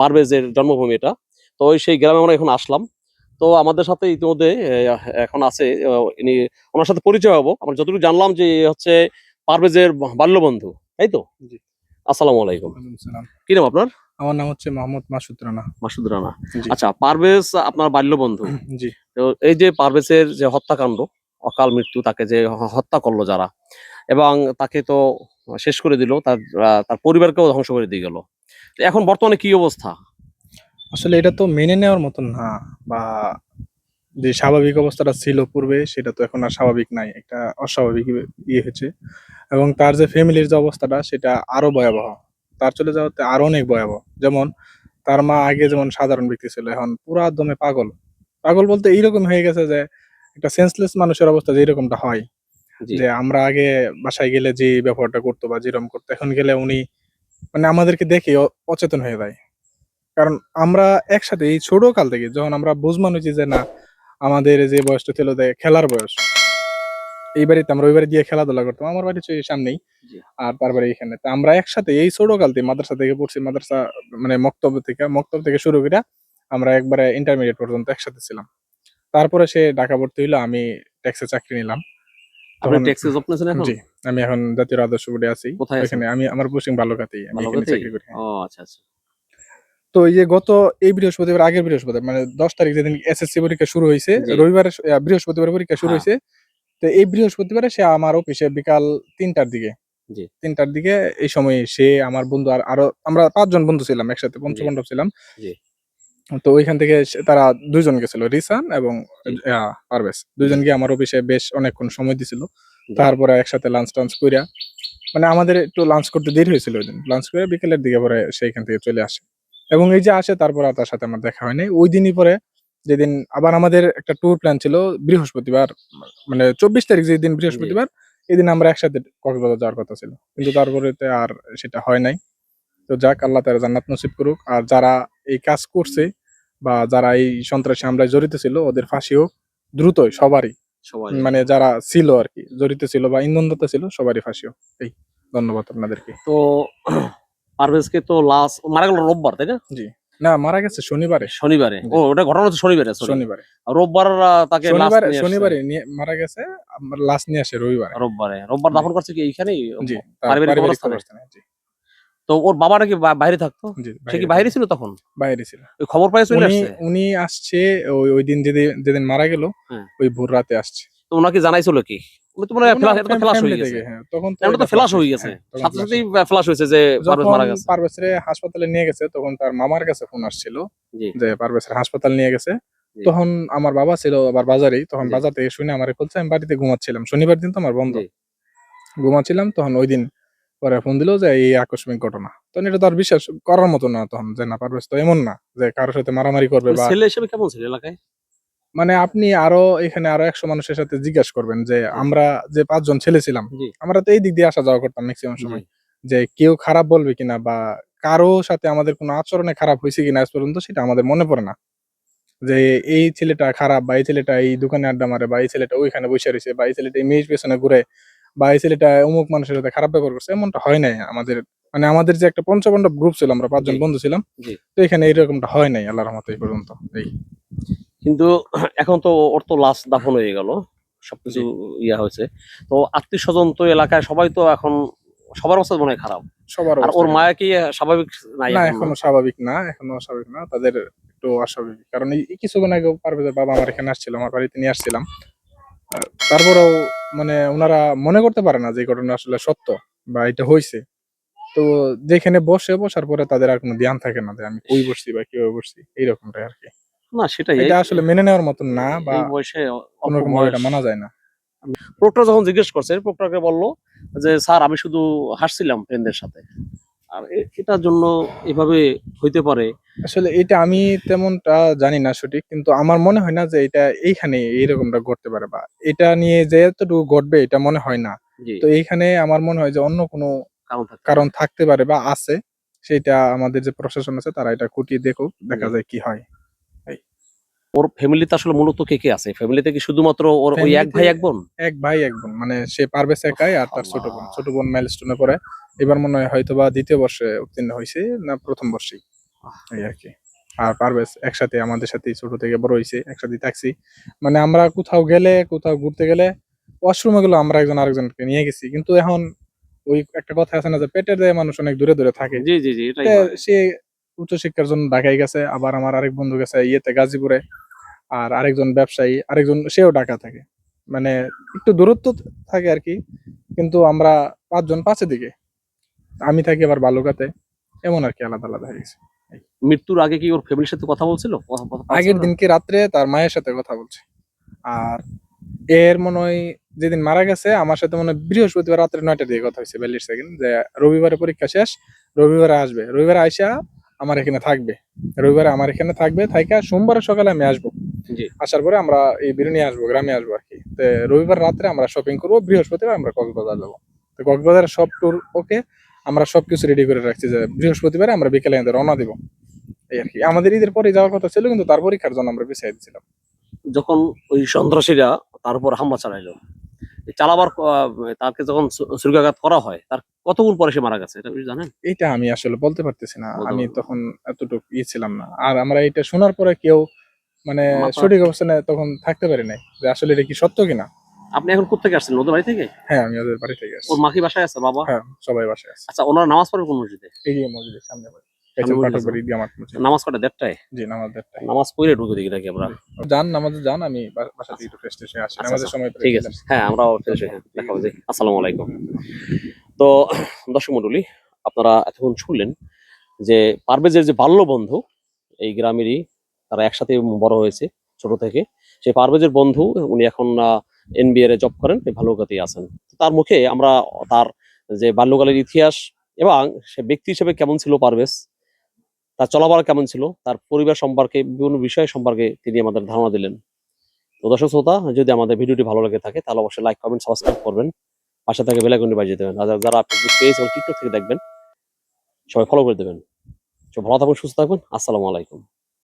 পারভেজের জন্মভূমি এটা। তো ওই সেই গ্রামে আমরা এখন আসলাম। তো আমাদের সাথে ইতিমধ্যে এখন আছে ইনি ওনার সাথে পরিচয় হব। আমরা যতটুকু জানলাম যে হচ্ছে পারভেজের বাল্যবন্ধু তাই তো। আসসালামু আলাইকুম। কি নাম আপনার? আমার নাম হচ্ছে মোহাম্মদ মাসুদ রানা। মাসুদ রানা। আচ্ছা পারভেজ আপনার বাল্যবন্ধু। জি। তো এই যে পারভেজের যে হত্যাকাণ্ড অকাল মৃত্যু তাকে যে হত্যা করল যারা এবং তাকে তো শেষ করে দিল তার তার পরিবারকেও ধ্বংস করে দিয়ে গেল। এখন বর্তমানে কি অবস্থা? আসলে এটা তো মেনে নেওয়ার মতন না বা যে স্বাভাবিক অবস্থাটা ছিল পূর্বে সেটা তো এখন আর স্বাভাবিক নাই একটা অস্বাভাবিক ইয়ে হয়েছে। এবং তার যে ফ্যামিলির যে অবস্থাটা সেটা আরও ভয়াবহ। তার চলে যাওয়াতে আরও অনেক ভয়াবহ। যেমন তার মা আগে যেমন সাধারণ ব্যক্তি ছিল এখন পুরা দমে পাগল। পাগল বলতে এইরকম হয়ে গেছে যে একটা সেন্সলেস মানুষের অবস্থা যে এরকমটা হয়। যে আমরা আগে বাসায় গেলে যে ব্যবহারটা করতো বা যেরকম করতো এখন গেলে উনি মানে আমাদেরকে দেখে অচেতন হয়ে যায়। কারণ আমরা একসাথে এই ছোট কাল থেকে যখন আমরা বুঝমান হয়েছি যে না আমাদের যে বয়সটা ছিল যে খেলার বয়স এই বাড়িতে আমরা ওই বাড়ি দিয়ে খেলাধুলা করতাম আমার বাড়ি সামনেই আর তার বাড়ি এখানে। তো আমরা একসাথে এই ছোট কাল থেকে মাদ্রাসা থেকে পড়ছি মাদ্রাসা মানে মক্তব্য থেকে মক্তব্য থেকে শুরু করে আমরা একবারে ইন্টারমিডিয়েট পর্যন্ত একসাথে ছিলাম। তারপরে সে ঢাকা ভর্তি হইল আমি ট্যাক্সে চাকরি নিলাম। আপনি জব এখন জি আমি এখন জাতীয় আদর্শ বোর্ডে আছি এখানে আমি আমার পোস্টিং আমি এখানে চাকরি করি হ্যাঁ। ও আচ্ছা আচ্ছা তো এই যে গত এই বৃহস্পতিবার আগের বৃহস্পতিবার মানে দশ তারিখ যেদিন এসএসসি পরীক্ষা শুরু হয়েছে। রবিবার বৃহস্পতিবার পরীক্ষা শুরু হ্যাঁ। হয়েছে তো এই বৃহস্পতিবারে সে আমার অফিসে বিকাল তিনটার দিকে জি। তিনটার দিকে এই সময় সে আমার বন্ধু আর আরও আমরা পাঁচজন বন্ধু ছিলাম একসাথে পঞ্চমণ্ডপ ছিলাম। তো ওইখান থেকে তারা দুইজন গেছিল রিসান এবং পারভেজ। দুইজন গিয়ে আমার অফিসে বেশ অনেকক্ষণ সময় দিছিল। তারপরে একসাথে লাঞ্চ টাঞ্চ কইরা মানে আমাদের একটু লাঞ্চ করতে দেরি হয়েছিল ওই দিন লাঞ্চ করে বিকেলের দিকে পরে সেইখান থেকে চলে আসে। এবং এই যে আসে তারপর আর তার সাথে আমার দেখা হয়নি। ওই দিনই পরে যেদিন আবার আমাদের একটা ট্যুর প্ল্যান ছিল বৃহস্পতিবার মানে চব্বিশ তারিখ যেদিন বৃহস্পতিবার এই দিন আমরা একসাথে কক্সবাজার যাওয়ার কথা ছিল। কিন্তু তারপরে আর সেটা হয় নাই। তো যাক আল্লাহ তারা জান্নাত নসিব করুক। আর যারা এই কাজ করছে বা যারা এই সন্ত্রাসী হামলায় জড়িত ছিল ওদের ফাঁসি হোক দ্রুতই সবারই। মানে যারা ছিল আর কি জড়িত ছিল বা ইন্ধনদাতা ছিল সবারই ফাঁসি হোক এই ধন্যবাদ আপনাদেরকে। তো পারভেজকে তো লাস্ট মারা গেল রোববার তাই না? না মারা গেছে শনিবারে। শনিবারে। ও ওটা ঘটনা হচ্ছে শনিবারে শনিবারে। রোববার তাকে শনিবারে নিয়ে শনিবারে মারা গেছে লাস্ট নিয়ে আসে রবিবারে। রোববারে। রোববার জি। দাফন করছে কি এইখানেই? জি পারিবারিক জি। তো ওর বাবা নাকি বাইরে থাকতো? সে কি বাইরে ছিল তখন? বাইরে ছিল। ওই খবর পাই চলে উনি আসছে? উনি আসছে ওই ওই দিন যেদিন যেদিন মারা গেল হ্যাঁ। ওই ভোর রাতে আসছে। তো ওনাকে জানাইছিল কি? উনি তো মানে ওনার ফ্লাশ হয়ে গেছে। হ্যাঁ, তখন তো ফ্লাশ হয়ে গেছে। হ্যাঁ, সাথে সাথেই ফ্লাশ হয়েছে যে পারভেজ মারা গেছে। পারভেজরে হাসপাতালে নিয়ে গেছে তখন তার মামার কাছে ফোন আসছিল। যে পারভেজের হাসপাতাল নিয়ে গেছে। তখন আমার বাবা ছিল আবার বাজারেই তখন। বাজার থেকে শুনে আমার বলছে আমি বাড়িতে ঘুমাচ্ছিলাম। শনিবার দিন তো আমার বন্ধ। ঘুমাচ্ছিলাম তখন ওই দিন পরে ফোন দিল যে এই আকস্মিক ঘটনা। তখন এটা তো আর বিশ্বাস করার মতো না তখন যে না পারভেজ তো এমন না যে কারোর সাথে মারামারি করবে বা ছেলে হিসেবে কেমন ছিল এলাকায়? মানে আপনি আরও এখানে আরও একশো মানুষের সাথে জিজ্ঞাসা করবেন যে আমরা যে পাঁচজন ছেলে ছিলাম আমরা তো এই দিক দিয়ে আসা যাওয়া করতাম ম্যাক্সিমাম সময়। যে কেউ খারাপ বলবে কিনা বা কারও সাথে আমাদের কোনো আচরণে খারাপ হয়েছে কিনা আজ পর্যন্ত সেটা আমাদের মনে পড়ে না। যে এই ছেলেটা খারাপ বা এই ছেলেটা এই দোকানে আড্ডা মারে বা এই ছেলেটা ওইখানে বসে রয়েছে বা এই ছেলেটা এই মেয়ের পেছনে ঘুরে বা এই ছেলেটা অমুক মানুষের সাথে খারাপ ব্যবহার করছে এমনটা হয় নাই আমাদের। মানে আমাদের যে একটা পঞ্চপাণ্ডব গ্রুপ ছিল আমরা পাঁচজন বন্ধু ছিলাম তো এখানে এরকমটা হয় নাই আল্লাহর রহমতে এই পর্যন্ত এই। কিন্তু এখন তো ওর তো লাশ দাফন হয়ে গেল সবকিছু ইয়া হয়েছে। তো আত্মীয় স্বজন তো এলাকায় সবাই তো এখন সবার অবস্থা মনে হয় খারাপ। সবার আর ওর মায়া কি স্বাভাবিক নাই না এখনও? স্বাভাবিক না এখনও স্বাভাবিক না তাদের একটু অস্বাভাবিক। কারণ এই এই কিছুদিন আগে পারভেজের বাবা আমার এখানে আসছিল আমার বাড়িতে নিয়ে আসছিলাম। তারপরেও মানে ওনারা মনে করতে পারে না যে ঘটনা আসলে সত্য বা এটা হয়েছে তো যেখানে বসে বসার পরে তাদের আর কোনো ধ্যান থাকে না যে আমি কই বসছি বা কীভাবে বসছি এইরকমটাই আর কি না সেটাই। এটা আসলে মেনে নেওয়ার মতন না বা বয়সে কোনো রকম এটা মানা যায় না। প্রক্টর যখন জিজ্ঞেস করছে প্রক্টরকে বলল যে স্যার আমি শুধু হাসছিলাম ফ্রেন্ডদের সাথে। আর এটার জন্য এভাবে হইতে পারে। আসলে এটা আমি তেমনটা জানি না সঠিক কিন্তু আমার মনে হয় না যে এটা এইখানে এইরকমটা ঘটতে পারে বা এটা নিয়ে যে এতটুকু ঘটবে এটা মনে হয় না। তো এইখানে আমার মনে হয় যে অন্য কোনো কারণ থাকতে পারে। বা আছে সেটা আমাদের যে প্রশাসন আছে তারা এটা খুঁটিয়ে দেখুক দেখা যায় কি হয়। ওর ফ্যামিলিতে আসলে মূলত কে কে আছে? ফ্যামিলিতে কি শুধুমাত্র ওর ওই এক ভাই এক বোন? এক ভাই এক বোন। মানে সে পারভেজ একাই আর তার ছোট বোন। ছোট বোন মাইলস্টোনে পড়ে। এবার মনে হয় হয়তো বা দ্বিতীয় বর্ষে উত্তীর্ণ হয়েছে না প্রথম বর্ষেই? এই আর কি। আর পারভেজ একসাথে আমাদের সাথে ছোট থেকে বড় হয়েছে একসাথে থাকছি। মানে আমরা কোথাও গেলে কোথাও ঘুরতে গেলে ওয়াশরুমে গেলে আমরা একজন আরেকজনকে নিয়ে গেছি। কিন্তু এখন ওই একটা কথা আছে না যে পেটের দেয় মানুষ অনেক দূরে দূরে থাকে। জি জি জি। সে উচ্চশিক্ষার জন্য ঢাকায় গেছে আবার আমার আরেক বন্ধু গেছে ইয়েতে গাজীপুরে আর আরেকজন ব্যবসায়ী আরেকজন সেও ঢাকা থাকে। মানে একটু দূরত্ব থাকে আর কি কিন্তু আমরা পাঁচজন পাঁচের দিকে। আমি থাকি আবার বালুকাতে এমন আর কি আলাদা আলাদা হয়ে গেছে। মৃত্যুর আগে কি ওর ফ্যামিলির সাথে কথা বলছিল? আগের? দিনকে রাত্রে তার মায়ের সাথে কথা বলছে। আর এর মনে হয় যেদিন মারা গেছে আমার সাথে মনে হয় বৃহস্পতিবার রাত্রে নয়টার দিকে কথা হয়েছে বিয়াল্লিশ সেকেন্ড যে রবিবারে পরীক্ষা শেষ রবিবারে আসবে। রবিবারে আইসা আমার এখানে থাকবে। রবিবারে আমার এখানে থাকবে থাইকা সোমবার সকালে আমি আসব। জি। আসার পরে আমরা এই বিরিয়ানি আসব গ্রামে আসব আর কি। তো রবিবার রাত্রে আমরা শপিং করব বৃহস্পতিবার আমরা কক্সবাজার যাব। তো কক্সবাজার সব ট্যুর ওকে আমরা সবকিছু রেডি করে রাখছি যে বৃহস্পতিবারে আমরা বিকেলে এদের রওনা দিব। এই আর কি। আমাদের ঈদের পরে যাওয়ার কথা ছিল কিন্তু তার পরীক্ষার জন্য আমরা পিছিয়ে দিয়েছিলাম। যখন ওই সন্ত্রাসীরা তার উপর হামলা চালাইলো চালাবার তাকে যখন ছুরিকাঘাত করা হয় তার কতক্ষণ পরে সে মারা গেছে এটা জানেন? এইটা আমি আসলে বলতে পারতেছি না। আমি তখন এতটুকু ই ছিলাম না। আর আমরা এটা শোনার পরে কেউ মানে সঠিক অবস্থানে তখন থাকতে পারি নাই যে আসলে এটা কি সত্য কিনা। আপনি এখন কোথেকে আসছেন? ওদের বাড়ি থেকে? হ্যাঁ আমি ওদের বাড়ি থেকে আসছি। ওর মা কি বাসায় আছে বাবা? হ্যাঁ সবাই বাসায় আছে। আচ্ছা ওনারা নামাজ পড়ে কোন মসজিদে? এই যে মসজিদের সামনে বাড়ি। নামাজ পড়ে দেড়টায়? জি নামাজ দেড়টায়। নামাজ পড়ে ঢুকে নাকি আমরা। যান নামাজে যান আমি বাসা থেকে একটু ফ্রেশ আসি। আচ্ছা, নামাজের আচ্ছা, সময় ঠিক আছে। হ্যাঁ ফ্রেশ হ্যাঁ, দেখা হবে আসসালামু আলাইকুম। তো দর্শক মন্ডলী আপনারা এতক্ষণ শুনলেন যে পারভেজের যে বাল্য বন্ধু এই গ্রামেরই তারা একসাথে বড় হয়েছে ছোট থেকে। সেই পারভেজের বন্ধু উনি এখন এনবিআর এ জব করেন ভালো গতি আছেন। তার মুখে আমরা তার যে বাল্যকালের ইতিহাস এবং সে ব্যক্তি হিসেবে কেমন ছিল পারভেজ, তার চলাফেরা কেমন ছিল, তার পরিবার সম্পর্কে, বিভিন্ন বিষয় সম্পর্কে তিনি আমাদের ধারণা দিলেন। তো দর্শক শ্রোতা, যদি আমাদের ভিডিওটি ভালো লাগে থাকে, তাহলে অবশ্যই লাইক কমেন্ট সাবস্ক্রাইব করবেন। পাশে থাকে বেলাইকনটি বাজিয়ে দেবেন। আর যারা ফেসবুক পেজ এবং টিকটক থেকে দেখবেন, সবাই ফলো করে দেবেন। ভালো থাকবেন সুস্থ থাকবেন আসসালামু আলাইকুম।